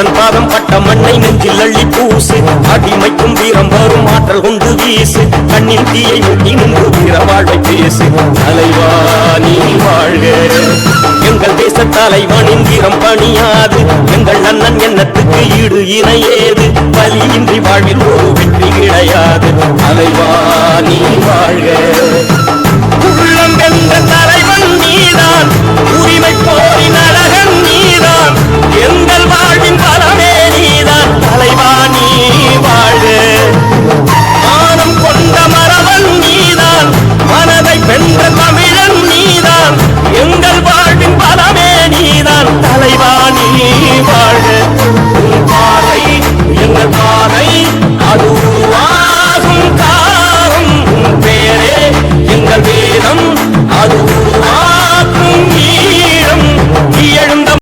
அண்ணன் பாதம் பட்ட மண்ணை நெஞ்சில் அள்ளி பூசு. அடிமைக்கும் வீரம் வரும் ஆற்றல் கொண்டு வீசு. கண்ணில் தீயை முட்டி நின்று வீர வாழ்வை பேசு. தலைவா நீ வாழ்க. எங்கள் தேச தலைவனின் வீரம் பணியாது. எங்கள் அண்ணன் எண்ணத்துக்கு ஈடு இணையேது. பலியின்றி வாழ்வில் ஒரு வெற்றி கிடையாது. தலைவா நீ வாழ்க. உள்ளம் வென்ற தலைவன்